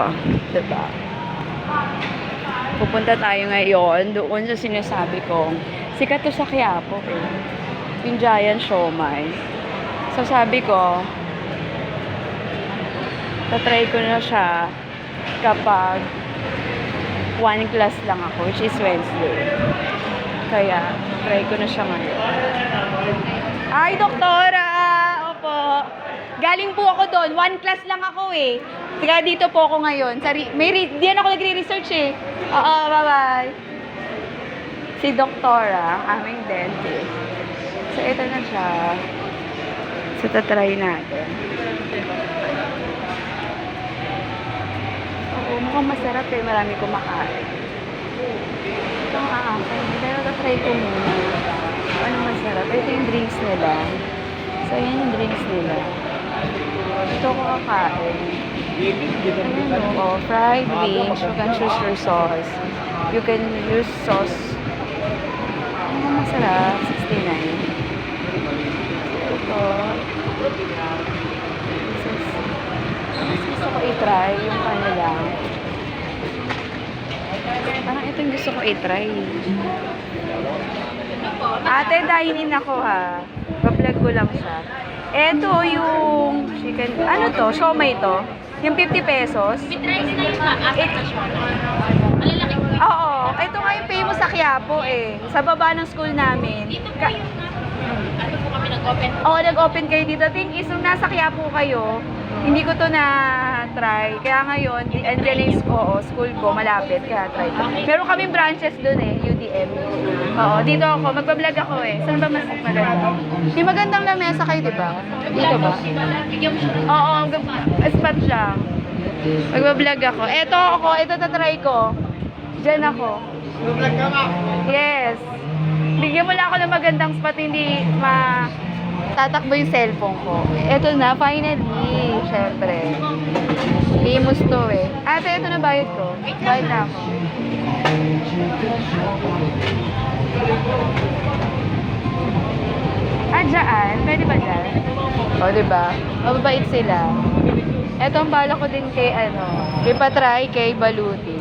Oh, diba? Pupunta tayo ngayon doon sa sinasabi ko. Sikat to sa Quiapo eh. Yung Giant Siomai. So sabi ko, tatry ko na siya kapag one class lang ako, which is Wednesday. Kaya, try ko na siya ngayon. Ay, doktora! Opo. Galing po ako doon. One class lang ako eh. Kaya dito po ako ngayon. Sari may re- diyan ako nagre-research eh. Oo, bye-bye. Si doktora, aming dentist. So, ito na siya. So, tatry natin. Oo, mukhang masarap eh. Marami kumakain. Ito ang aakin. Pero tatry ko muna. Ano masarap? Ito yung drinks nila. So, yan yung drinks nila. Ito ko kakain. Ayan o, oh, fried wings. You can choose your sauce. You can use sauce. Ano masarap? 69. Ito. Mas gusto ko i-try yung kanila. Parang ito yung gusto ko i-try. Ate, dahinin ako ha. Bablog ko lang siya. Ito yung chicken, ano to? Siomay to? Yung 50 pesos? With rice na yun ba? Apat na siya. Malalaki po yun. Oo, ito nga yung famous sa Quiapo eh. Sa baba ng school namin. Dito po yung ano po kami nag-open. Oo, nag-open kayo dito. Thing is, nung nasa Quiapo kayo, hindi ko to na-try. Kaya ngayon, di- andyan na yung school, oo, school ko, malapit. Kaya try ko. Meron kaming branches dun eh, UDM. Oo, dito ako. Magbablog ako eh. Saan ba mas maganda? Di magandang lamesa kayo, di ba? Dito ba? Oo, spot siya. Magbablog ako. Eto ako, ito tatry ko. Diyan ako. Vlog ka ma. Yes. Bigyan mo lang ako ng magandang spot, hindi ma tatakbo yung cellphone ko. Ito na, finally. Siyempre. Famous to eh. Ate, ito na bayad ko. Bayad na ako. Ah, dyan? Pwede ba dyan? O, oh, diba? Mababait sila. Ito ang bala ko din kay, ano, kay Patry, kay Baluti.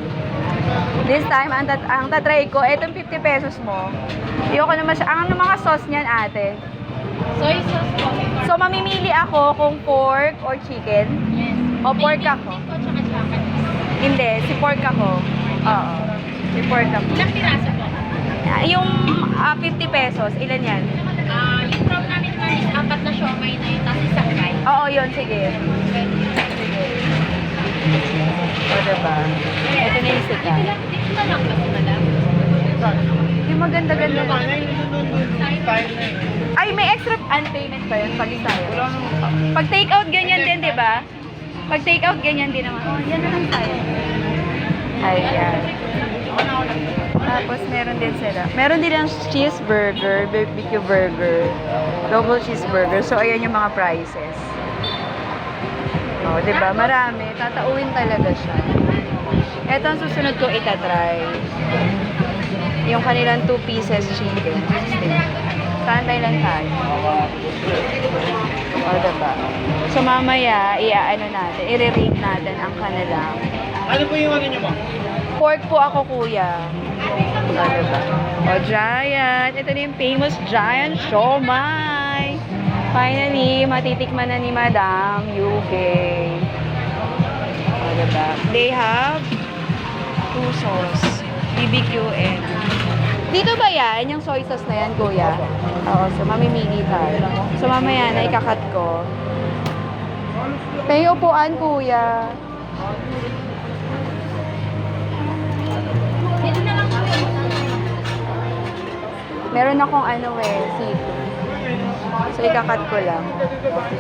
This time, ang, tat ang tatry ko, etong 50 pesos mo. Ayoko naman siya. Ang mga sauce niyan, ate? Soy sauce po. So, mamimili ako kung pork or chicken. Yes. O, pork ako. beef po tsaka Japanese. Hindi, si pork ako. Oo. Si pork ako. Ilang piraso po? Ah, Yung ah, 50 pesos, ilan yan? Ah, yung prop namin naman is apat na siomay na yun, tapos isang fry. Oo, yun. Sige. O, diba? Ito na yung sika. Dito na lang kasi madam. Yung maganda-ganda. Ano yung style na yun? Ay, may extra unpayment pa yun pag. Wala nang... Pag take out, ganyan din, di ba? Pag take out, ganyan din naman. Oh, yan na lang tayo. Ayan. Tapos, meron din sila. Meron din ang cheeseburger, barbecue burger, double cheeseburger. So, ayan yung mga prices. Oh, di ba? Marami. Tatauin talaga siya. Ito ang susunod ko itatry. Yung kanilang two pieces chicken. Kantay lang tayo. O, diba? So, mamaya, i-ano natin, i-rate natin ang kanilang. Ano po yung ano nyo ma? Pork po ako, kuya. O, diba? O, giant. Ito na yung famous giant siomai. Finally, matitikman na ni Madam UK. O, diba? They have two sauce. BBQ and... Dito ba yan? Yung soy sauce na yan, kuya? Oo, so mamimili tayo. So mamaya na ikakat ko. Tayo upuan, kuya. Meron akong ano eh, seafood. So ikakat ko lang.